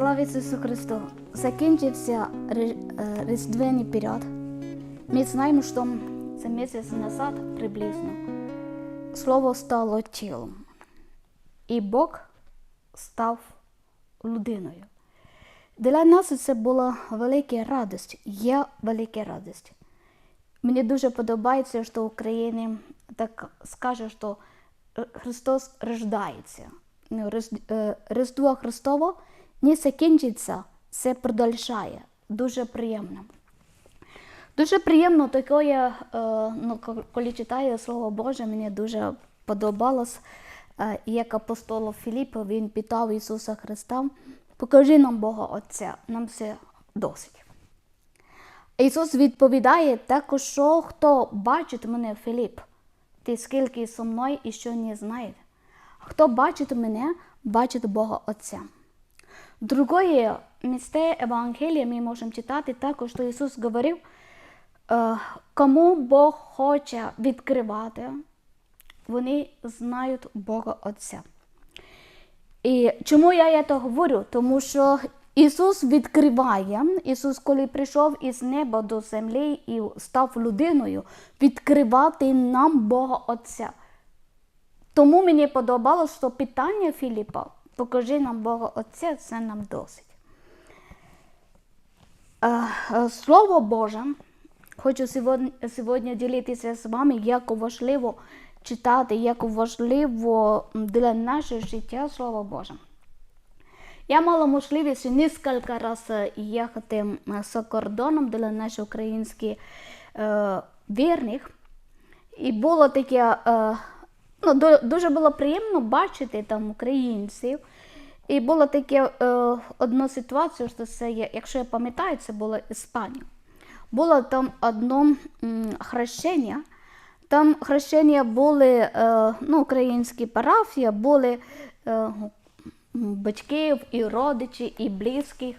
Слава Ісусу Христу! Закінчився е, різдвяний період. Ми знаємо, що це місяць назад приблизно слово стало тілом. І Бог став людиною. Для нас це була велика радість, є велика радість. Мені дуже подобається, що в Україні так скаже, що е, Христос рождається. Ну, е, Різдво Христово не закінчиться, це продовжує. Дуже приємно. Дуже приємно таке, е, ну, коли читаю Слово Боже, мені дуже подобалось, е, як апостол Філіп, він питав Ісуса Христа, покажи нам Бога Отця, нам все досить. Ісус відповідає також, що хто бачить мене, Філіп, ти скільки зі мною і що не знає. Хто бачить мене, бачить Бога Отця. Друге місце Евангелія ми можемо читати також, що Ісус говорив, е, кому Бог хоче відкривати, вони знають Бога Отця. І чому я це говорю? Тому що Ісус відкриває, Ісус, коли прийшов із неба до землі і став людиною, відкривати нам Бога Отця. Тому мені подобалося, що питання Філіпа покажи нам Бога Отця, це нам досить. Е, е, Слово Боже, хочу сьогодні, ділитися з вами, як важливо читати, як важливо для нашого життя Слово Боже. Я мала можливість кілька разів їхати за кордоном для наших українських е, вірних. І було таке, е, ну, дуже було приємно бачити там українців. І було таке е, одна ситуація, що це, є- якщо я пам'ятаю, це було Іспанія. Було там одно хрещення. Там хрещення були е, ну, українські парафії, були е, батьків і родичі, і близьких.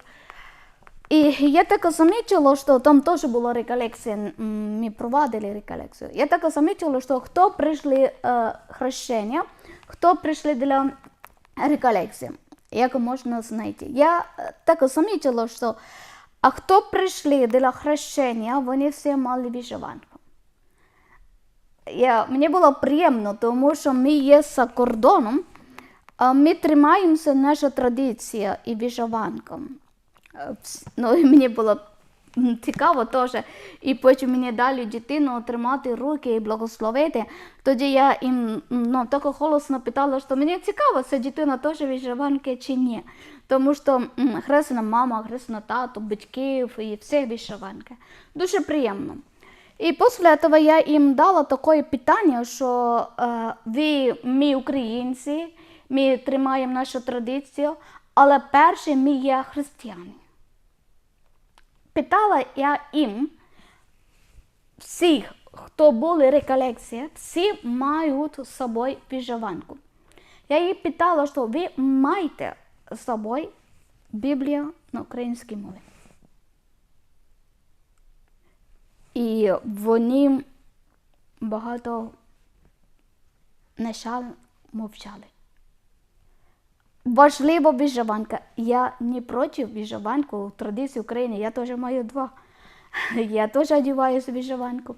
І я так замітила, що там теж була реколекція, м, ми проводили реколекцію. Я так замітила, що хто прийшли е, хрещення, хто прийшли для реколекції, як можна знайти. Я е, так замітила, що а хто прийшли для хрещення, вони всі мали вишиванку. Я, мені було приємно, тому що ми є за кордоном, а ми тримаємося наша традиція і вишиванка. Ну, мені було цікаво теж. І потім мені дали дитину тримати руки і благословити. Тоді я їм ну, так голосно питала, що мені цікаво, це дитина теж вишиванки чи ні. Тому що хресна мама, хресна тато, батьків і всі вишиванки. Дуже приємно. І після того я їм дала таке питання, що е, ви, ми українці, ми тримаємо нашу традицію, але перші ми є християни. Питала я їм, всіх, хто були реколекції, всі мають з собою вишиванку. Я її питала, що ви маєте з собою Біблію на українській мові. І вони багато на жаль мовчали. Важлива вишиванка. Я не проти вишиванку традиції України. Я теж маю два. Я теж одягаюся вишиванку.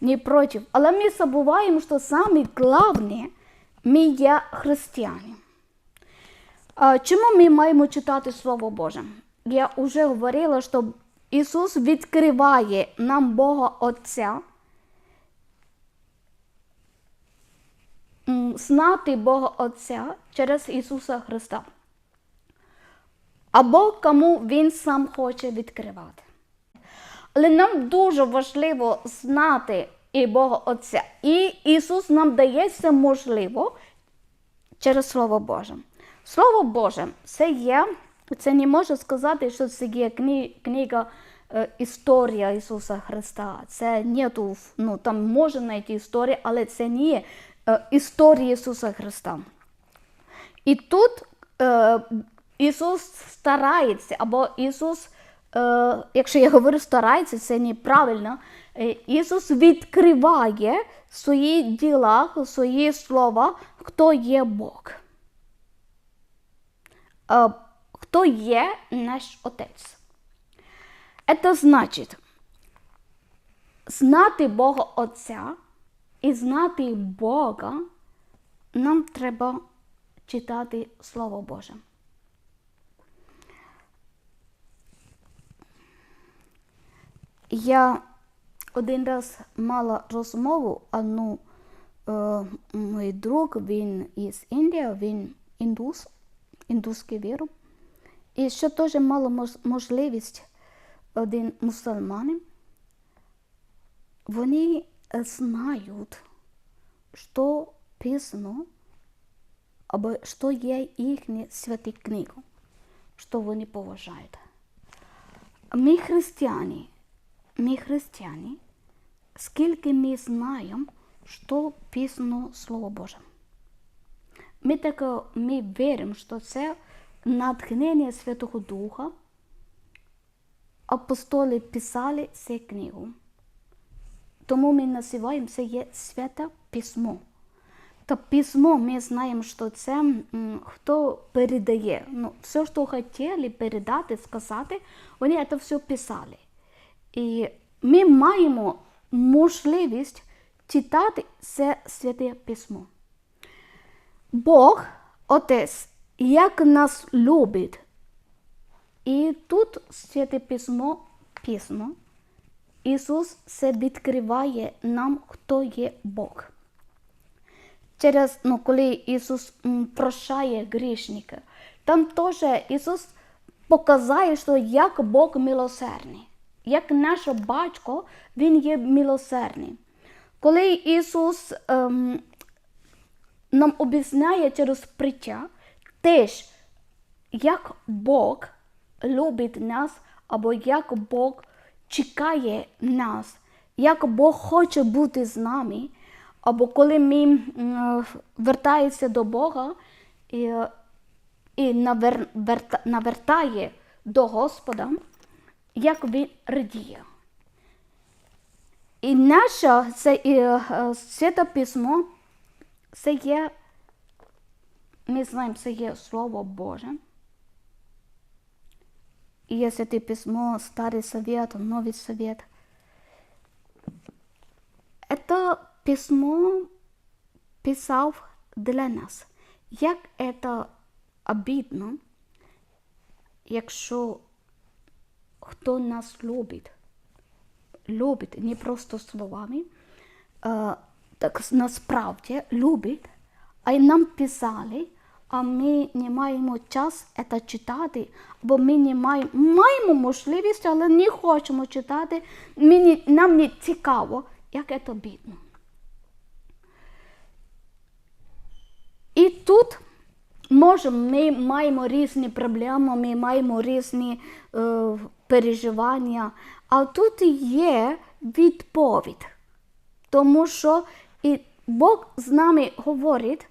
Не проти. Але ми забуваємо, що саме головне, ми є християни. Чому ми маємо читати Слово Боже? Я вже говорила, що Ісус відкриває нам Бога Отця, знати Бога Отця через Ісуса Христа. Або кому Він сам хоче відкривати. Але нам дуже важливо знати і Бога Отця. І Ісус нам дає це можливо через Слово Боже. Слово Боже, це є, це не можу сказати, що це є кни- книга е, Історія Ісуса Христа. Це нету, ну там може знайти історію, але це не е, Ісуса Христа. І тут е, Ісус старається, або Ісус, е, якщо я говорю старається, це неправильно. Е, Ісус відкриває в своїх ділах, свої слова, хто є Бог. Е, хто є наш Отець. Це значить знати Бога Отця і знати Бога, нам треба читати Слово Боже. Я один раз мала розмову, одну е, мій друг, він із Індії, він індус, індуський віру. І ще теж мала можливість один мусульманин. Вони знають, що писано, або що є їхні святі книги, що вони поважають. Ми християни, ми християни, скільки ми знаємо, що писано Слово Боже. Ми так ми віримо, що це натхнення Святого Духа. Апостоли писали цю книгу. Тому ми називаємо це є святе письмо. Та письмо ми знаємо, що це хто передає. Ну, все, що хотіли передати, сказати, вони це все писали. І ми маємо можливість читати це святе письмо. Бог, Отець, як нас любить. І тут святе письмо письмо. Ісус це відкриває нам, хто є Бог. Через, ну, коли Ісус прощає грішника, там теж Ісус показує, що як Бог милосердний, як наш батько, Він є милосердний. Коли Ісус ем, нам об'ясняє через приття, теж як Бог любить нас, або як Бог чекає нас, як Бог хоче бути з нами, або коли ми вертаємося до Бога і, і навер, верта, навертає до Господа, як Він радіє. І наше це і, е, письмо, це є, ми знаємо, це є Слово Боже. І є святе письмо, Старий Совет, Новий Совет. Это письмо писав для нас. Як це обідно, якщо хто нас любить, любить не просто словами, так насправді любить, а й нам писали, а ми не маємо час це читати, бо ми не маємо, маємо можливість, але не хочемо читати. Ми нам не цікаво, як це бідно. І тут може ми маємо різні проблеми, ми маємо різні е, переживання, а тут є відповідь. Тому що і Бог з нами говорить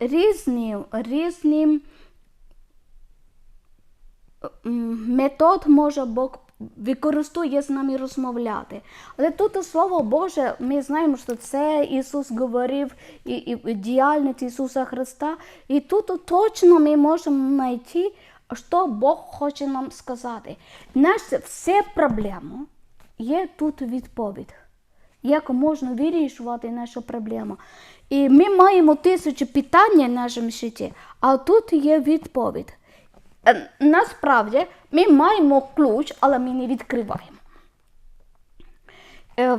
різні, різні м, метод може Бог використовує з нами розмовляти. Але тут слово Боже, ми знаємо, що це Ісус говорив і, і діяльність Ісуса Христа. І тут точно ми можемо знайти, що Бог хоче нам сказати. Наша вся проблема є тут відповідь. Як можна вирішувати нашу проблему? І ми маємо тисячі питань в нашому житті, а тут є відповідь. Е, Насправді ми маємо ключ, але ми не відкриваємо. Е,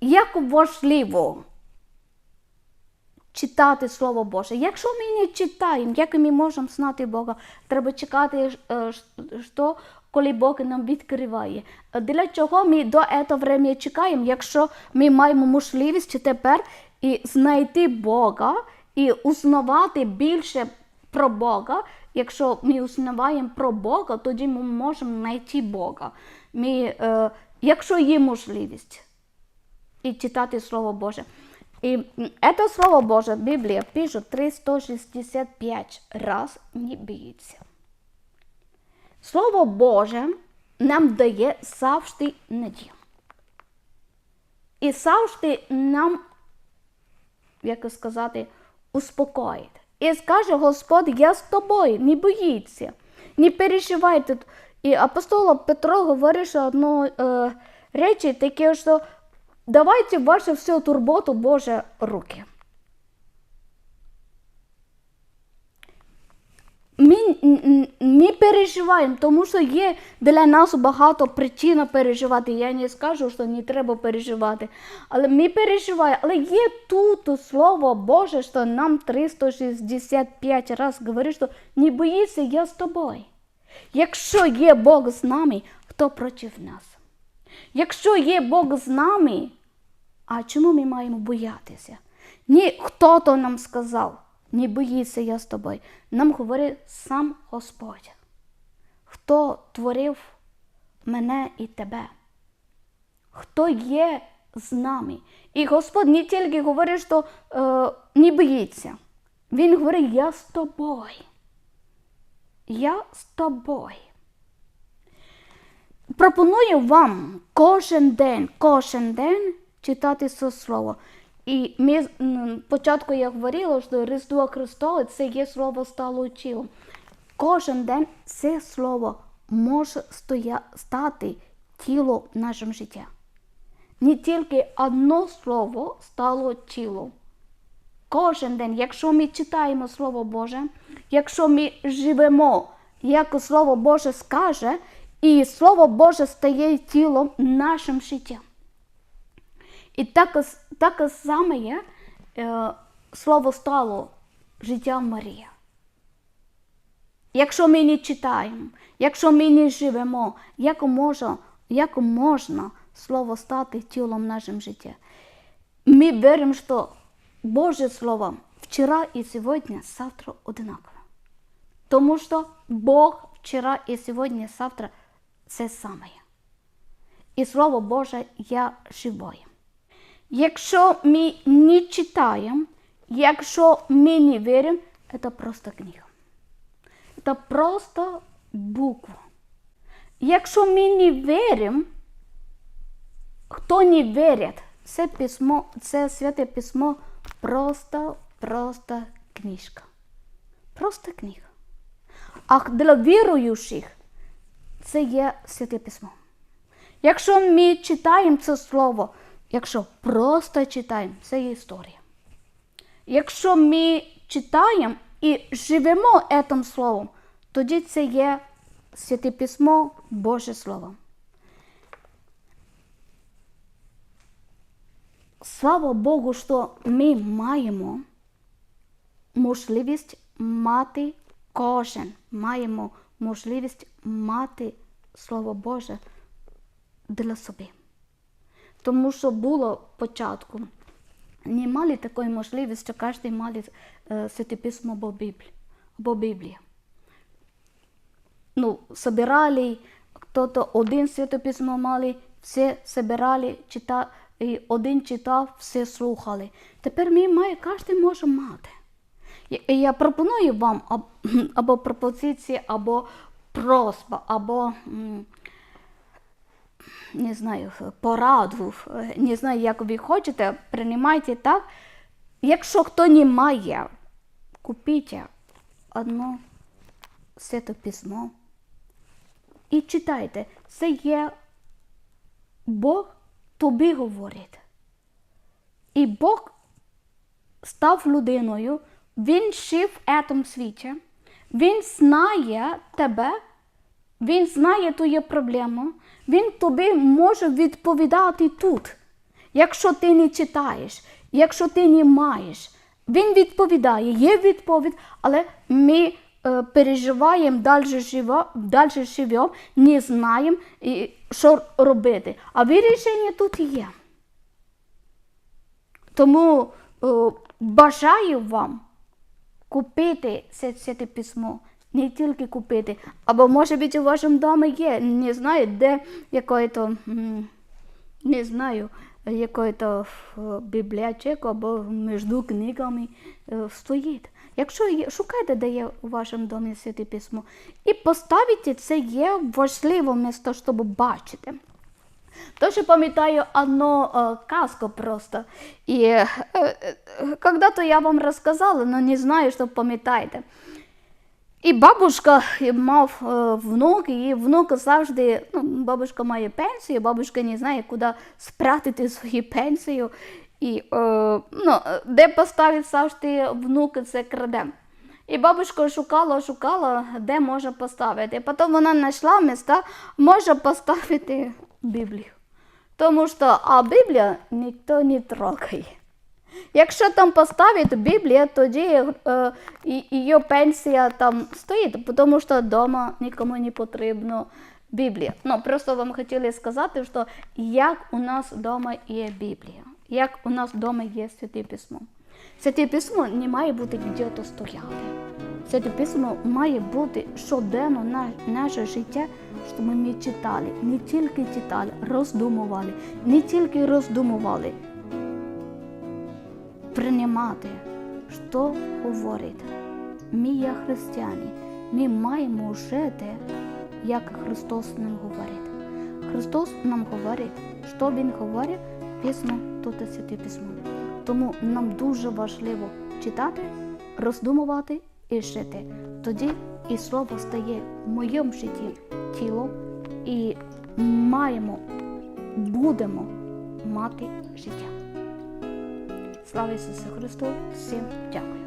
Як важливо читати Слово Боже. Якщо ми не читаємо, як ми можемо знати Бога, треба чекати, е, що, коли Бог нам відкриває. Для чого ми до цього чекаємо, якщо ми маємо можливість тепер і знайти Бога і узнавати більше про Бога. Якщо ми узнаваємо про Бога, тоді ми можемо знайти Бога. Ми, е, якщо є можливість і читати Слово Боже. І це Слово Боже, Біблія пише 365 раз не біється. Слово Боже нам дає завжди надію. І завжди нам, як сказати, успокоїть. І скаже Господь, я з тобою, не боїться. не переживайте. І апостол Петро говорить що одну е, речі, таке, що давайте вашу всю турботу Боже руки. Ми не переживаємо, тому що є для нас багато причин переживати. Я не скажу, що не треба переживати. Але ми переживаємо. Але є тут слово Боже, що нам 365 разів говорить, що не боїться, я з тобою. Якщо є Бог з нами, хто проти нас? Якщо є Бог з нами, а чому ми маємо боятися? Ні, хто то нам сказав, не боїться я з тобою. Нам говорить сам Господь, хто творив мене і тебе, хто є з нами. І Господь не тільки говорить, що е, не боїться. Він говорить, я з тобою. Я з тобою. Пропоную вам кожен день, кожен день читати це слово. І ми спочатку я говорила, що Різдво Христове це є слово стало тілом. Кожен день це слово може стоя, стати тілом в нашому житті. Не тільки одне слово стало тілом. Кожен день, якщо ми читаємо Слово Боже, якщо ми живемо, як Слово Боже скаже, і Слово Боже стає тілом нашим життям. І так, так саме є, е, слово стало життям Марії. Якщо ми не читаємо, якщо ми не живемо, як можна, як можна слово стати тілом нашим життя? Ми віримо, що Боже Слово вчора і сьогодні, завтра одинаково. Тому що Бог вчора і сьогодні, завтра це саме. І Слово Боже є живое. Якщо ми не читаємо, якщо ми не віримо, це просто книга. Це просто буква. Якщо ми не віримо, хто не вірить, це письмо, це святе письмо просто, просто книжка. Просто книга. А для віруючих це є святе письмо. Якщо ми читаємо це слово, якщо просто читаємо, це є історія. Якщо ми читаємо і живемо цим словом, тоді це є святе письмо Боже Слово. Слава Богу, що ми маємо можливість мати кожен, маємо можливість мати Слово Боже для себе. Тому що було початку, не мали такої можливості, що кожен мали е, святе письмо або Біблію. Або Біблія. Ну, собирали, хто-то один святе письмо мали, все собирали, читали, і один читав, все слухали. Тепер ми має, кожен може мати. І я пропоную вам або пропозиції, або просьба, або не знаю, пораду, не знаю, як ви хочете, приймайте так. Якщо хто не має, купіть одно свято письмо і читайте. Це є Бог тобі говорить. І Бог став людиною, Він жив в цьому світі, Він знає тебе, Він знає твою проблему, Він тобі може відповідати тут. Якщо ти не читаєш, якщо ти не маєш, він відповідає, є відповідь, але ми е, переживаємо, далі живемо, далі живемо, не знаємо, що робити. А вирішення тут є. Тому е, бажаю вам купити це святе письмо Не тільки купити, або може бути у вашому домі є, не знаю, де якої-то, м, не знаю, якої-то е, бібліотеки або між книгами е, стоїть. Якщо є, шукайте, де є у вашому домі святе письмо, і поставити це є важливе місто, щоб бачити. Тоже пам'ятаю одну э, казку просто. І э, э, когда-то я вам розказала, але не знаю, що пам'ятаєте. І бабушка мав е, внук, і внук завжди, ну, бабушка має пенсію, бабушка не знає, куди спрятати свою пенсію. І е, ну, де поставити завжди внук це краде. І бабушка шукала, шукала, де може поставити. Потім вона знайшла міста, може поставити Біблію. Тому що а Біблія ніхто не трогає. Якщо там поставить Біблію, тоді е, її пенсія там стоїть, тому що вдома нікому не потрібно Біблія. Ну, просто вам хотіли сказати, що як у нас вдома є Біблія, як у нас вдома є Святе Письмо. Святе Письмо не має бути где-то стояти. Святе Письмо має бути щоденно на наше життя, щоб ми читали, не тільки читали, роздумували, не тільки роздумували, приймати, що говорить. Ми є християни, ми маємо жити, як Христос нам говорить. Христос нам говорить, що Він говорить, то це святе письмо. Тому нам дуже важливо читати, роздумувати і жити. Тоді і слово стає в моєму житті тілом, і маємо, будемо мати життя. Слава Ісусу Христу! Всім дякую!